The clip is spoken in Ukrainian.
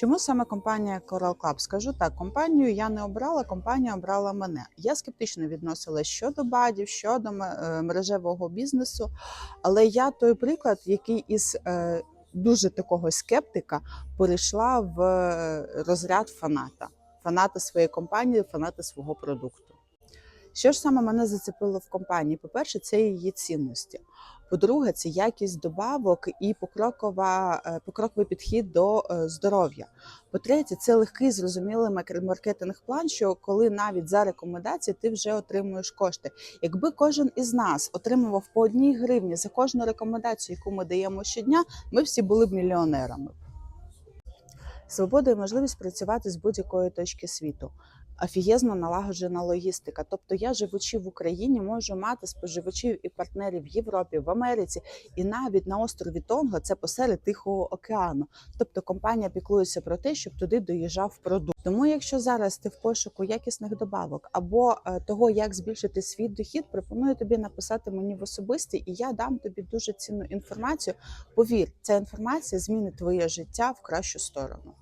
Чому саме компанія Coral Club? Скажу так, компанію я не обрала, компанія обрала мене. Я скептично відносилась щодо бадів, щодо е, мережевого бізнесу, але я той приклад, який із е, дуже такого скептика перейшла в е, розряд фаната, фаната своєї компанії, фаната свого продукту. Що ж саме мене зацепило в компанії? По-перше, це її цінності. По-друге, це якість добавок і покрокова, е, покроковий підхід до е, здоров'я. По-третє, це легкий зрозумілий мак- маркетинг-план, що коли навіть за рекомендації ти вже отримуєш кошти. Якби кожен із нас отримував по одній гривні за кожну рекомендацію, яку ми даємо щодня, ми всі були б мільйонерами. Свобода і можливість працювати з будь-якої точки світу. Офігезно налагоджена логістика. Тобто я, живучи в Україні, можу мати споживачів і партнерів в Європі, в Америці і навіть на острові Тонга, це посеред Тихого океану. Тобто компанія піклується про те, щоб туди доїжджав продукт. Тому, якщо зараз ти в пошуку якісних добавок або е, того, як збільшити свій дохід, пропоную тобі написати мені в особисті, і я дам тобі дуже цінну інформацію. Повір, ця інформація змінить твоє життя в кращу сторону.